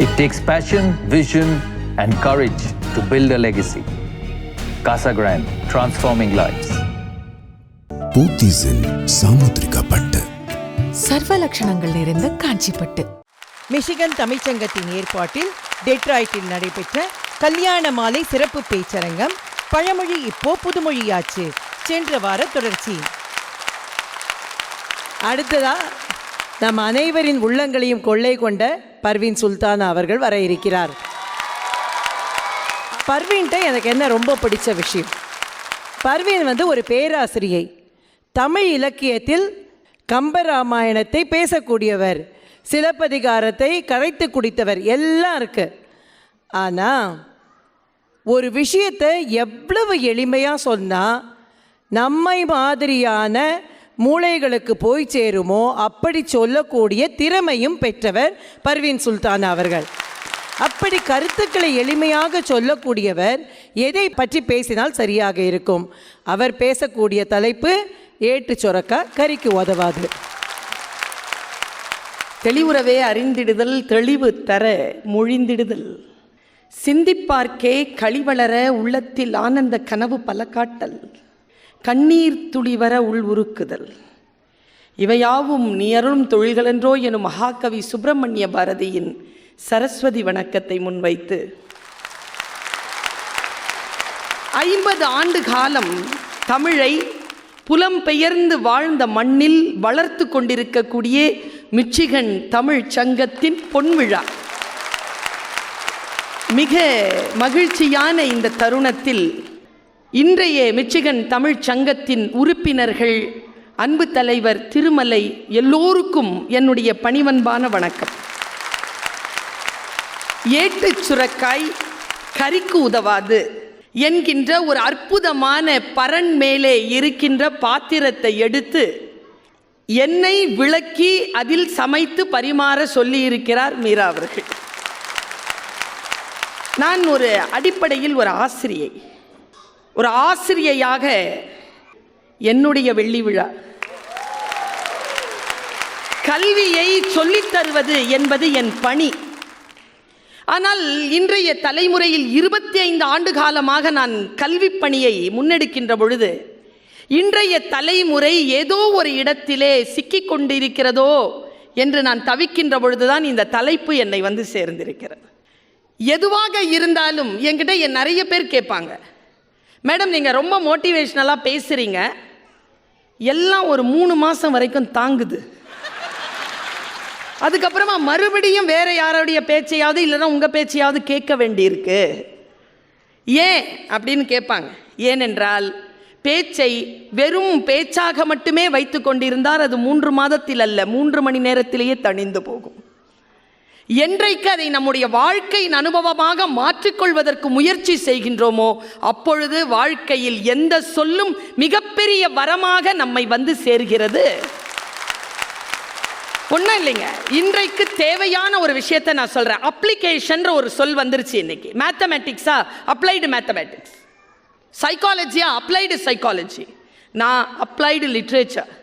It takes passion, vision, and courage to build a legacy. Casa Grande, transforming lives. போத்தீஸில் சாமுத்திரிகா பட்டு சர்வ லட்சணங்கள் நிறைந்த Kanchipattu Michigan தமிழ்ச்சங்கத்தின் ஏற்பாட்டில் டெட்ராய்ட்டில் நடைபெற்ற கல்யாண மாலை சிறப்பு பேச்சரங்கம் பழமொழி இப்போ புதுமொழியாச்சு சென்ற வார தொடர்ச்சி அடுத்ததா நம் அனைவரின் உள்ளங்களையும் கொள்ளை கொண்ட பர்வீன் சுல்தானா அவர்கள் வர இருக்கிறார். பர்வீன்கிட்ட எனக்கு என்ன ரொம்ப பிடிச்ச விஷயம்? பர்வீன் வந்து ஒரு பேராசிரியை. தமிழ் இலக்கியத்தில் கம்பராமாயணத்தை பேசக்கூடியவர். சிலப்பதிகாரத்தை கரைத்து குடித்தவர். எல்லாம் இருக்கு. ஆனால் ஒரு விஷயத்தை எவ்வளவு எளிமையாக சொன்னால் நம்மை மாதிரியான மூளைகளுக்கு போய் சேருமோ அப்படி சொல்லக்கூடிய திறமையும் பெற்றவர் பர்வீன் சுல்தான் அவர்கள். அப்படி கருத்துக்களை எளிமையாக சொல்லக்கூடியவர் எதை பற்றி பேசினால் சரியாக இருக்கும். அவர் பேசக்கூடிய தலைப்பு ஏட்டு சொரக்கா கறிக்கு உதவாது. தெளிவுறவே அறிந்திடுதல் தெளிவு தர மொழிந்திடுதல். சிந்திப்பார்க்கே களிவளர உள்ளத்தில் ஆனந்த கனவு பல காட்டல். கண்ணீர் துளிவர உள் உருக்குதல். இவையாவும் நீ அருளும் தொழில்களென்றோ எனும் மகாகவி சுப்பிரமணிய பாரதியின் சரஸ்வதி வணக்கத்தை முன்வைத்து. ஐம்பது ஆண்டு காலம் தமிழை புலம்பெயர்ந்து வாழ்ந்த மண்ணில் வளர்த்து கொண்டிருக்கக்கூடிய மிச்சிகன் தமிழ் சங்கத்தின் பொன்விழா. மிக மகிழ்ச்சியான இந்த தருணத்தில் இன்றைய மிச்சிகன் தமிழ்ச் சங்கத்தின் உறுப்பினர்கள் அன்பு தலைவர் திருமலை எல்லோருக்கும் என்னுடைய பணிவன்பான வணக்கம். ஏட்டு சுரக்காய் கறிக்கு உதவாது என்கின்ற ஒரு அற்புதமான பரன் மேலே இருக்கின்ற பாத்திரத்தை எடுத்து எண்ணெய் விளக்கி அதில் சமைத்து பரிமாற சொல்லியிருக்கிறார் மீரா அவர்கள். நான் ஒரு அடிப்படையில் ஒரு ஆசிரியை. ஒரு ஆசிரியையாக என்னுடைய வெள்ளி விழா. கல்வியை சொல்லித் தருவது என்பது என் பணி. ஆனால் இன்றைய தலைமுறையில் இருபத்தி ஐந்து ஆண்டு காலமாக நான் கல்வி பணியை முன்னெடுக்கின்ற பொழுது இன்றைய தலைமுறை ஏதோ ஒரு இடத்திலே சிக்கிக் கொண்டிருக்கிறதோ என்று நான் தவிக்கின்ற பொழுதுதான் இந்த தலைப்பு என்னை வந்து சேர்ந்திருக்கிறது. எதுவாக இருந்தாலும் என்கிட்ட என் நிறைய பேர் கேட்பாங்க. மேடம் நீங்கள் ரொம்ப மோட்டிவேஷ்னலாக பேசுகிறீங்க எல்லாம் ஒரு மூணு மாதம் வரைக்கும் தாங்குது. அதுக்கப்புறமா மறுபடியும் வேறு யாருடைய பேச்சையாவது இல்லைன்னா உங்கள் பேச்சையாவது கேட்க வேண்டியிருக்கு. ஏன் அப்படின்னு கேட்பாங்க. ஏனென்றால் பேச்சை வெறும் பேச்சாக மட்டுமே வைத்து கொண்டிருந்தால் அது மூன்று மாதத்தில் அல்ல மூன்று மணி நேரத்திலேயே தணிந்து போகும். என்றைக்கு அதை நம்முடைய வாழ்க்கையின் அனுபவமாக மாற்றிக்கொள்வதற்கு முயற்சி செய்கின்றோமோ அப்பொழுது வாழ்க்கையில் எந்த சொல்லும் மிகப்பெரிய வரமாக நம்மை வந்து சேர்கிறது. ஒன்றும் இல்லைங்க. இன்றைக்கு தேவையான ஒரு விஷயத்தை நான் சொல்கிறேன் அப்ளிகேஷன்ற ஒரு சொல் வந்துருச்சு இன்னைக்கு. மேத்தமேட்டிக்ஸா அப்ளைடு மேத்தமேட்டிக்ஸ் சைக்காலஜியா அப்ளைடு சைக்காலஜி நான் அப்ளைடு லிட்ரேச்சர்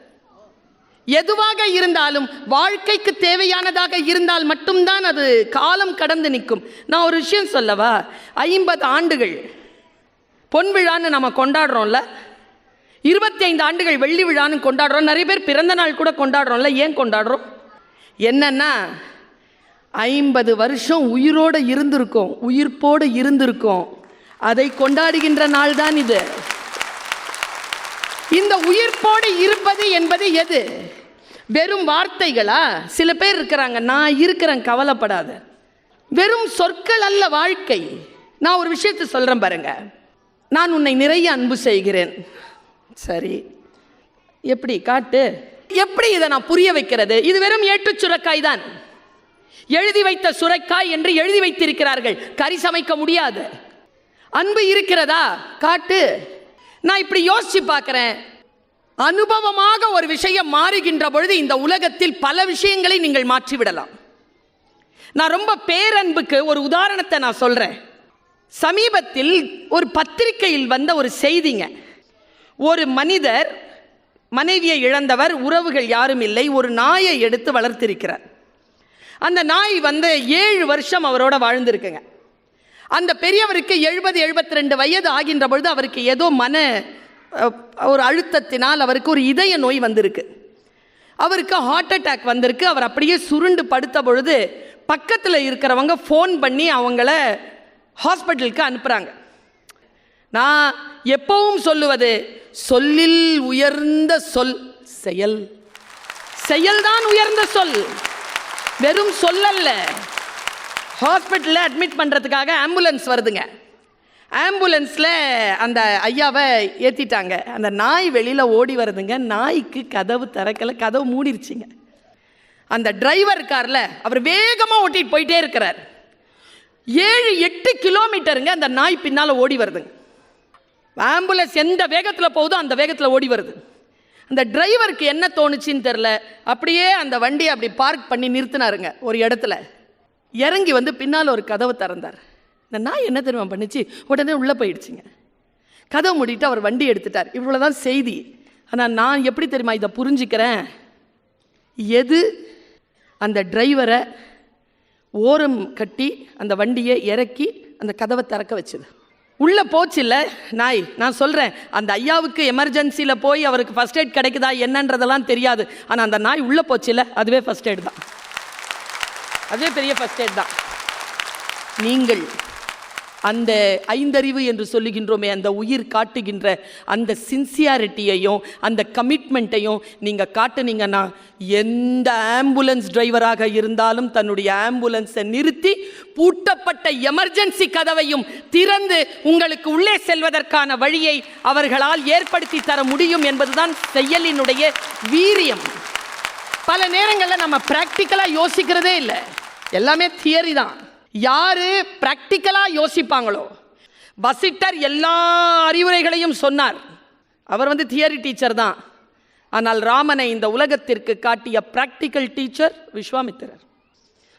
எதுவாக இருந்தாலும் வாழ்க்கைக்கு தேவையானதாக இருந்தால் மட்டும்தான் அது காலம் கடந்து நிற்கும். நான் ஒரு விஷயம் சொல்லவா? ஐம்பது ஆண்டுகள் பொன் விழான்னு நம்ம கொண்டாடுறோம்ல? இருபத்தி ஐந்து ஆண்டுகள் வெள்ளி விழான்னு கொண்டாடுறோம். நிறைய பேர் பிறந்த நாள் கூட கொண்டாடுறோம்ல. ஏன் கொண்டாடுறோம்? என்னன்னா ஐம்பது வருஷம் உயிரோடு இருந்திருக்கோம். உயிர்ப்போடு இருந்திருக்கோம். அதை கொண்டாடுகின்ற நாள் தான் இது. இந்த உயிர்ப்போடு இருப்பது என்பது எது? வெறும் வார்த்தைகளா? சில பேர் இருக்கிறாங்க நான் இருக்கிறேன் கவலைப்படாத. வெறும் சொற்கள் அல்ல வாழ்க்கை. நான் ஒரு விஷயத்தை சொல்கிறேன் பாருங்க. நான் உன்னை நிறைய அன்பு செய்கிறேன். சரி. எப்படி? காட்டு. எப்படி இதை நான் புரிய வைக்கிறது? இது வெறும் ஏற்று சுரக்காய் தான். எழுதி வைத்த சுரைக்காய் என்று எழுதி வைத்திருக்கிறார்கள். கறி சமைக்க முடியாது. அன்பு இருக்கிறதா? காட்டு. நான் இப்படி யோசிச்சு பார்க்குறேன். அனுபவமாக ஒரு விஷயம் மாறுகின்ற பொழுது இந்த உலகத்தில் பல விஷயங்களை நீங்கள் மாற்றிவிடலாம். நான் ரொம்ப பேரன்புக்கு ஒரு உதாரணத்தை நான் சொல்கிறேன் சமீபத்தில் ஒரு பத்திரிகையில் வந்த ஒரு செய்திங்க. ஒரு மனிதர் மனைவியை இழந்தவர் உறவுகள் யாரும் இல்லை ஒரு நாயை எடுத்து வளர்த்திருக்கிறார். அந்த நாய் வந்து ஏழு வருஷம் அவரோட வாழ்ந்திருக்குங்க. அந்த பெரியவருக்கு எழுபது எழுபத்தி ரெண்டு வயது ஆகின்ற பொழுது அவருக்கு ஏதோ மன ஒரு அழுத்தத்தினால் அவருக்கு ஒரு இதய நோய் வந்திருக்கு. அவருக்கு ஹார்ட் அட்டாக் வந்திருக்கு. அவர் அப்படியே சுருண்டு படுத்த பொழுது பக்கத்தில் இருக்கிறவங்க ஃபோன் பண்ணி அவங்கள ஹாஸ்பிட்டலுக்கு அனுப்புகிறாங்க நான் எப்பவும் சொல்லுவது சொல்லில் உயர்ந்த சொல் செயல். செயல்தான் உயர்ந்த சொல். வெறும் சொல்லல்ல. ஹாஸ்பிட்டலில் அட்மிட் பண்ணுறதுக்காக ஆம்புலன்ஸ் வருதுங்க. ஆம்புலன்ஸில் அந்த ஐயாவை ஏற்றிட்டாங்க அந்த நாய் வெளியில் ஓடி வருதுங்க. நாய்க்கு கதவு திறக்கல. கதவு மூடிருச்சுங்க. அந்த டிரைவர் காரில் அவர் வேகமாக ஓட்டிகிட்டு போயிட்டே இருக்கிறார். ஏழு எட்டு கிலோமீட்டருங்க அந்த நாய் பின்னால் ஓடி வருதுங்க. ஆம்புலன்ஸ் எந்த வேகத்தில் போகுதோ அந்த வேகத்தில் ஓடி வருது. அந்த டிரைவருக்கு என்ன தோணுச்சின்னு தெரில அப்படியே அந்த வண்டியை அப்படி பார்க் பண்ணி நிறுத்தினாருங்க ஒரு இடத்துல. இறங்கி வந்து பின்னால் ஒரு கதவை திறந்தார். இந்த நாய் என்ன தெரியுமா பண்ணிச்சு? உடனே உள்ளே போயிடுச்சுங்க. கதவை மூடிட்டு அவர் வண்டி எடுத்துட்டார். இவ்வளோதான் செய்தி. ஆனால் நான் எப்படி தெரியுமா இதை புரிஞ்சுக்கிறேன்? எது? அந்த டிரைவரை ஓரம் கட்டி அந்த வண்டியை இறக்கி அந்த கதவை திறக்க வச்சுது. உள்ளே போச்சுல்ல நாய். நான் சொல்கிறேன் அந்த ஐயாவுக்கு எமர்ஜென்சியில் போய் அவருக்கு ஃபஸ்ட் எய்ட் கிடைக்குதா என்னன்றதெல்லாம் தெரியாது. ஆனால் அந்த நாய் உள்ளே போச்சுல்ல அதுவே ஃபர்ஸ்ட் எய்ட் தான். அதுவே பெரிய ஃபஸ்ட் எய்ட் தான். நீங்கள் அந்த ஐந்தறிவு என்று சொல்லுகின்றோமே அந்த உயிர் காட்டுகின்ற அந்த சின்சியாரிட்டியையும் அந்த கமிட்மெண்ட்டையும் நீங்கள் காட்டுனீங்கன்னா எந்த ஆம்புலன்ஸ் டிரைவராக இருந்தாலும் தன்னுடைய ஆம்புலன்ஸை நிறுத்தி பூட்டப்பட்ட எமர்ஜென்சி கதவையும் திறந்து உங்களுக்கு உள்ளே செல்வதற்கான வழியை அவர்களால் ஏற்படுத்தி தர முடியும் என்பதுதான் செயலினுடைய வீரியம். பல நேரங்களில் நம்ம ப்ராக்டிக்கலாக யோசிக்கிறதே இல்லை. எல்லாமே தியரி தான். யார் ப்ராக்டிக்கலாக யோசிப்பாங்களோ வசிட்டர் எல்லா அறிவுரைகளையும் சொன்னார். அவர் வந்து தியரி டீச்சர் தான். ஆனால் ராமனை இந்த உலகத்திற்கு காட்டிய ப்ராக்டிக்கல் டீச்சர் விஸ்வாமித்திரர்.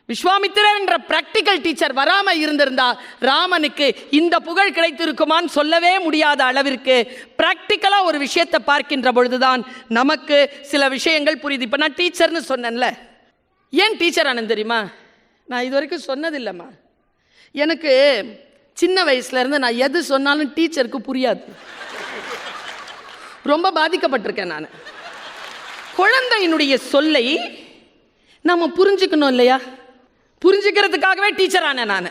விஸ்வாமித்திரர் என்ற ப்ராக்டிக்கல் டீச்சர் வராமல் இருந்திருந்தா ராமனுக்கு இந்த புகழ் கிடைத்திருக்குமான்னு சொல்லவே முடியாத அளவிற்கு ப்ராக்டிக்கலாக ஒரு விஷயத்தை பார்க்கின்ற பொழுதுதான் நமக்கு சில விஷயங்கள் புரியுது. இப்போ நான் டீச்சர்னு சொன்னேன்ல. ஏன் டீச்சர் ஆனந்த் தெரியுமா? நான் இது வரைக்கும் சொன்னதில்லைம்மா. எனக்கு சின்ன வயசுலேருந்து நான் எது சொன்னாலும் டீச்சருக்கு புரியாது. ரொம்ப பாதிக்கப்பட்டிருக்கேன் நான். குழந்தையினுடைய சொல்லை நம்ம புரிஞ்சுக்கணும் இல்லையா? புரிஞ்சுக்கிறதுக்காகவே டீச்சர் ஆனேன் நான்.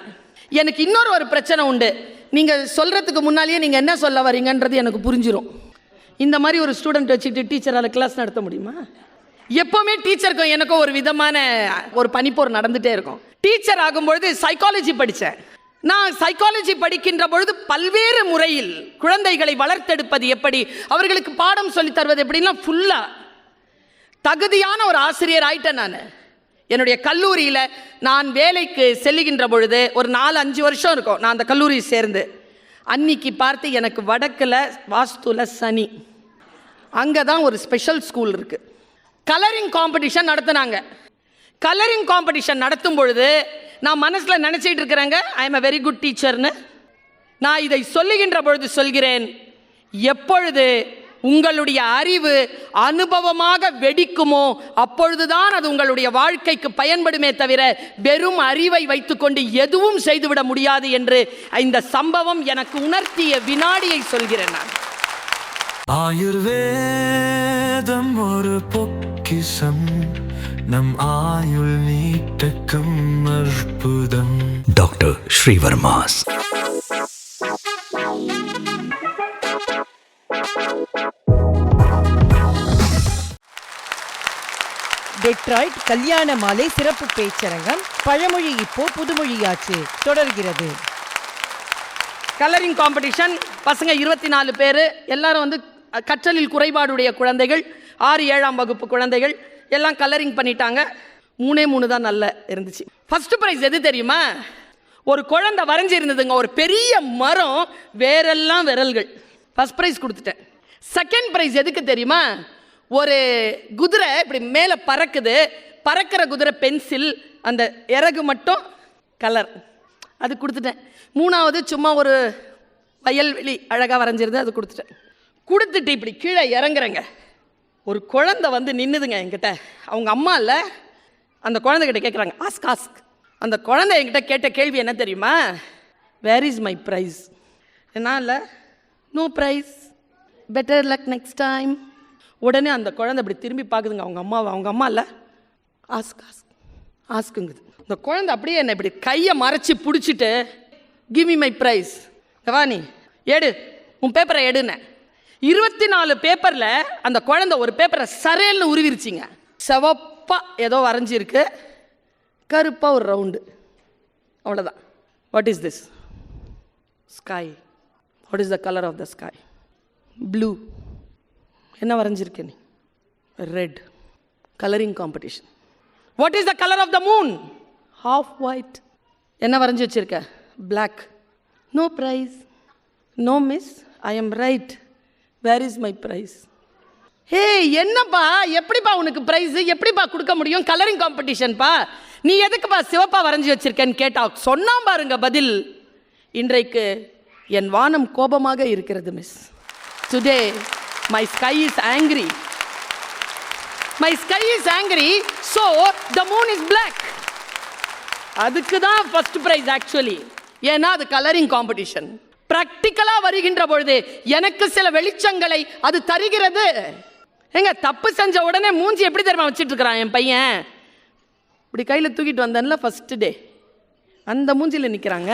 எனக்கு இன்னொரு ஒரு பிரச்சனை உண்டு. நீங்கள் சொல்கிறதுக்கு முன்னாலேயே நீங்கள் என்ன சொல்ல வரீங்கன்றது எனக்கு புரிஞ்சிடும் இந்த மாதிரி ஒரு ஸ்டூடெண்ட் வச்சுக்கிட்டு டீச்சரால் கிளாஸ் நடத்த முடியுமா? எப்போவுமே டீச்சருக்கும் எனக்கும் ஒரு விதமான ஒரு பனிப்போர் நடந்துகிட்டே இருக்கும். டீச்சர் ஆகும்பொழுது சைக்காலஜி படித்தேன் நான் சைக்காலஜி படிக்கின்ற பொழுது பல்வேறு முறையில் குழந்தைகளை வளர்த்தெடுப்பது எப்படி அவர்களுக்கு பாடம் சொல்லித் தருவது எப்படின்னா ஃபுல்லாக தகுதியான ஒரு ஆசிரியர் ஆயிட்டேன் நான். என்னுடைய கல்லூரியில் நான் வேலைக்கு செல்லுகின்ற பொழுது ஒரு நாலு அஞ்சு வருஷம் இருக்கும் நான் அந்த கல்லூரி சேர்ந்து. அன்னைக்கு பார்த்து எனக்கு வடக்கில் வாஸ்துல சனி. அங்கே தான் ஒரு ஸ்பெஷல் ஸ்கூல் இருக்குது கலரிங் காம்படிஷன் நடத்துனாங்க. கலரிங் காம்படிஷன் நடத்தும் பொழுது நான் மனசில் நினச்சிட்டு இருக்கிறேங்க I am a very good டீச்சர்னு நான் இதை சொல்லுகின்ற பொழுது சொல்கிறேன் எப்பொழுது உங்களுடைய அறிவு அனுபவமாக வெடிக்குமோ அப்பொழுதுதான் அது உங்களுடைய வாழ்க்கைக்கு பயன்படுமே தவிர வெறும் அறிவை வைத்துக்கொண்டு எதுவும் செய்துவிட முடியாது என்று இந்த சம்பவம் எனக்கு உணர்த்திய வினாடியை சொல்கிறேன் நான். ஆயுர்வேதம் ஒரு பொக்கிசம் நம் ஆயுள் நீட்டக்கும் அற்புதம் டாக்டர் ஸ்ரீவர்மாஸ் டெட்ராய்ட் கல்யாண மாலை சிறப்பு பேச்சரங்கம் பழமொழி இப்போ புதுமொழியாச்சு தொடர்கிறது. கலரிங் காம்படிஷன் பசங்க இருபத்தி நாலு பேர் எல்லாரும் வந்து கற்றலில் குறைபாடுடைய குழந்தைகள் ஆறு ஏழாம் வகுப்பு குழந்தைகள் எல்லாம் கலரிங் பண்ணிட்டாங்க. மூணே மூணு தான் நல்ல இருந்துச்சு. ஃபர்ஸ்ட் ப்ரைஸ் எது தெரியுமா? ஒரு குழந்தை வரைஞ்சிருந்ததுங்க ஒரு பெரிய மரம் வேறெல்லாம் விரல்கள். ஃபர்ஸ்ட் ப்ரைஸ் கொடுத்துட்டேன். செகண்ட் ப்ரைஸ் எதுக்கு தெரியுமா? ஒரு குதிரை இப்படி மேலே பறக்குது. பறக்கிற குதிரை பென்சில் அந்த இறகு மட்டும் கலர் அது கொடுத்துட்டேன். மூணாவது சும்மா ஒரு வயல்வெளி அழகாக வரைஞ்சிருந்தேன் அது கொடுத்துட்டேன். கொடுத்துட்டு இப்படி கீழே இறங்குறேங்க. ஒரு குழந்தை வந்து நின்றுதுங்க என்கிட்ட. அவங்க அம்மா இல்லை. அந்த குழந்தைகிட்ட கேட்குறாங்க ஆஸ்க் ஆஸ்க். அந்த குழந்தை என்கிட்ட கேட்ட கேள்வி என்ன தெரியுமா? வேர் இஸ் மை ப்ரைஸ் என்ன இல்லை. No prize better luck next time உடனே அந்த குழந்தை இப்படி திரும்பி பார்க்குதுங்க அவங்க அம்மாவை அவங்க அம்மா இல்லை. ஆஸ்க் ஆஸ்க் ஆஸ்க்குங்குது. இந்த குழந்தை அப்படியே என்னை இப்படி கையை மறைச்சி பிடிச்சிட்டு கிவ் மீ மை ப்ரைஸ் வா நீ எடு உன் பேப்பரை எடுனேன். இருபத்தி நாலு பேப்பரில் அந்த குழந்தை ஒரு பேப்பரை சரேல்னு உருவிருச்சிங்க. செவப்பாக ஏதோ வரைஞ்சிருக்கு. கருப்பாக ஒரு ரவுண்டு. அவ்வளோதான் what is this sky what is the colour of the sky blue என்ன வரைஞ்சிருக்க நீ? Red colouring competition what is the colour of the moon half white என்ன வரைஞ்சி வச்சுருக்க? Black no prize no miss I am right where is my prize hey என்னப்பா? எப்படிப்பா உனக்கு price எப்படிப்பா கொடுக்க முடியும்? கலரிங் காம்படிஷன்ப்பா நீ எதுக்குப்பா சிவப்பா வரைஞ்சி வச்சிருக்கேன்னு கேட்டா சொன்னான் பாருங்க பதில். இன்றைக்கு என் வானம் கோபமாக இருக்கிறது miss today my sky is angry my sky is angry so the moon is black அதுக்கு தான் ஃபர்ஸ்ட் ப்ரைஸ் ஆக்சுவலி ஏன்னா அது கலரிங் காம்படிஷன் ப்ராக்டிக்கலாக வருகின்ற பொழுது எனக்கு சில வெளிச்சங்களை அது தருகிறது. ஏங்க தப்பு செஞ்ச உடனே மூஞ்சி எப்படி தெரியுமா வச்சுட்டு இருக்கிறான் என் பையன்? இப்படி கையில் தூக்கிட்டு வந்தேன்ல ஃபர்ஸ்ட் டே அந்த மூஞ்சியில் நிற்கிறாங்க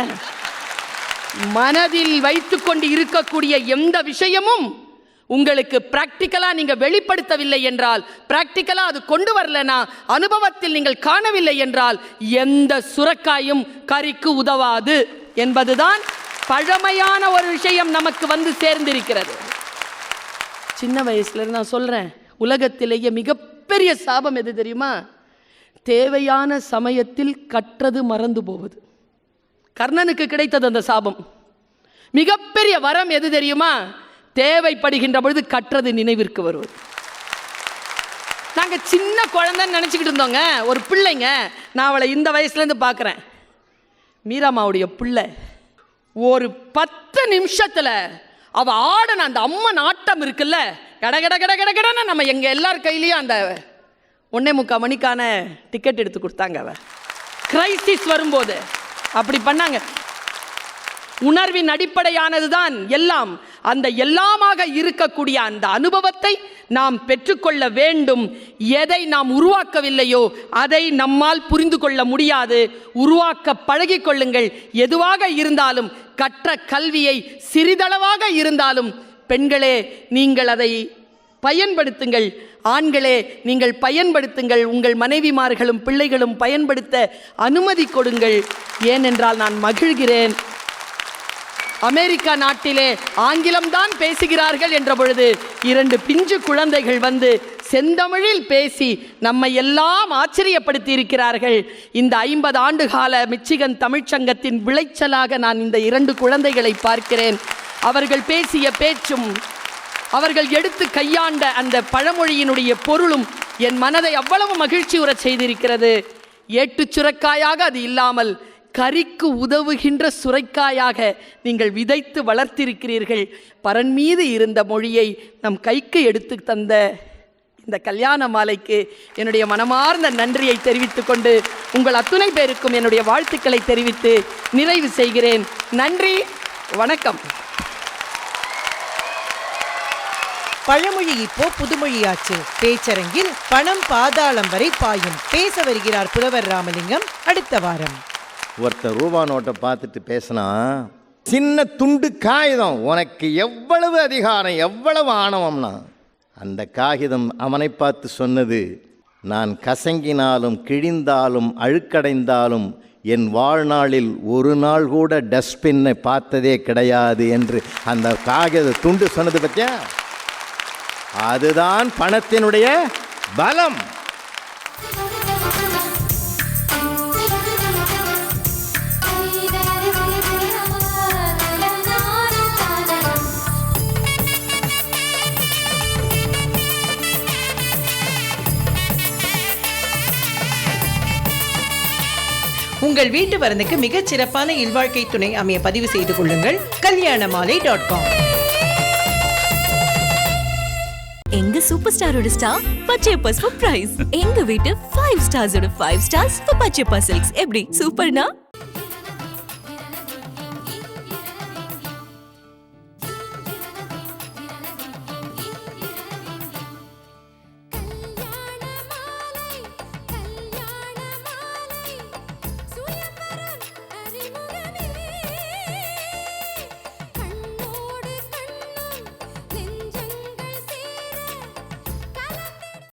மனதில் வைத்துக்கொண்டு இருக்கக்கூடிய எந்த விஷயமும் உங்களுக்கு பிராக்டிக்கலா நீங்க வெளிப்படுத்தவில்லை என்றால் பிராக்டிக்கலா அது கொண்டு வரலனா அனுபவத்தில் நீங்கள் காணவில்லை என்றால் எந்த சுரக்காயும் கறிக்கு உதவாது என்பதுதான் பழமையான ஒரு விஷயம் நமக்கு வந்து சேர்ந்திருக்கிறது. சின்ன வயசுலேருந்து நான் சொல்றேன் உலகத்திலேயே மிகப்பெரிய சாபம் எது தெரியுமா? தேவையான சமயத்தில் கற்றது மறந்து போவது. கர்ணனுக்கு கிடைத்தது அந்த சாபம். மிகப்பெரிய வரம் எது தெரியுமா? தேவைப்படுகின்ற பொழுது கற்றது நினைவிற்கு வருவது. நாங்க சின்ன குழந்தைன்னு நினச்சிக்கிட்டு இருந்தோங்க ஒரு பிள்ளைங்க. நான் அவளை இந்த வயசுலேருந்து பார்க்குறேன் மீராமாவுடைய பிள்ளை. ஒரு பத்து நிமிஷத்துல அவ ஆடின அந்த அம்மன் ஆட்டம் இருக்குல்ல? கட கட கட கட கடன்னு நம்ம எங்க எல்லார் கையிலயும் அந்த ஒன்னே முக்கால் மணிக்கான டிக்கெட் எடுத்து கொடுத்தாங்க அவ. கிரைசிஸ் வரும்போது. அப்படி பண்ணாங்க. உணர்வின் அடிப்படையானதுதான் எல்லாம். அந்த எல்லாமாக இருக்கக்கூடிய அந்த அனுபவத்தை நாம் பெற்றுக்கொள்ள வேண்டும். எதை நாம் உருவாக்கவில்லையோ அதை நம்மால் புரிந்து கொள்ள முடியாது. உருவாக்க பழகிக்கொள்ளுங்கள் எதுவாக இருந்தாலும் கற்ற கல்வியை சிறிதளவாக இருந்தாலும் பெண்களே நீங்கள் அதை பயன்படுத்துங்கள். ஆண்களே நீங்கள் பயன்படுத்துங்கள். உங்கள் மனைவிமார்களும் பிள்ளைகளும் பயன்படுத்த அனுமதி கொடுங்கள். ஏனென்றால் நான் மகிழ்கிறேன். அமெரிக்கா நாட்டிலே ஆங்கிலம்தான் பேசுகிறார்கள் என்ற பொழுது இரண்டு பிஞ்சு குழந்தைகள் வந்து செந்தமிழில் பேசி நம்மை எல்லாம் ஆச்சரியப்படுத்தி இருக்கிறார்கள் இந்த ஐம்பது ஆண்டு கால மிச்சிகன் தமிழ்ச்சங்கத்தின் விளைச்சலாக நான் இந்த இரண்டு குழந்தைகளை பார்க்கிறேன். அவர்கள் பேசிய பேச்சும் அவர்கள் எடுத்து கையாண்ட அந்த பழமொழியினுடைய பொருளும் என் மனதை அவ்வளவு மகிழ்ச்சி உறச் செய்திருக்கிறது. ஏட்டுச் சுரக்காயாக அது இல்லாமல் கறிக்கு உதவுகின்ற சுரைக்காயாக நீங்கள் விதைத்து வளர்த்திருக்கிறீர்கள். பரன் மீது இருந்த மொழியை நம் கைக்கு எடுத்து தந்த இந்த கல்யாண மாலைக்கு என்னுடைய மனமார்ந்த நன்றியை தெரிவித்துக் கொண்டு உங்கள் அத்துணை பேருக்கும் என்னுடைய வாழ்த்துக்களை தெரிவித்து நிறைவு செய்கிறேன். நன்றி வணக்கம். பழமொழி இப்போ புதுமொழியாச்சு. பேச்சரங்கில் பணம் பாதாளம் வரை பாயும். பேச வருகிறார் புலவர் ராமலிங்கம். அடுத்த வாரம். ஒருத்தர் ரூபா நோட்டை பார்த்துட்டு பேசினா சின்ன துண்டு காகிதம் உனக்கு எவ்வளவு அதிகாரம் எவ்வளவு ஆணவம்னா? அந்த காகிதம் அவனை பார்த்து சொன்னது நான் கசங்கினாலும் கிழிந்தாலும் அழுக்கடைந்தாலும் என் வாழ்நாளில் ஒரு நாள் கூட டஸ்ட்பின்னை பார்த்ததே கிடையாது என்று அந்த காகித துண்டு சொன்னது பற்றியா அதுதான் பணத்தினுடைய பலம். உங்கள் வீட்டு வரனுக்கு மிகச் சிறப்பான இல்வாழ்க்கை துணை அமைய பதிவு செய்து கொள்ளுங்கள். கல்யாண மாலை டாட் காம் எங்க சூப்பர் ஸ்டாரோட ஸ்டார் பச்சையப்பா பிரைஸ் எங்க வீட்டு ஃபைவ் ஸ்டார்ஸோட ஃபைவ் ஸ்டார்ஸ் பச்சை சில்க்ஸ் எப்படி? சூப்பர்னா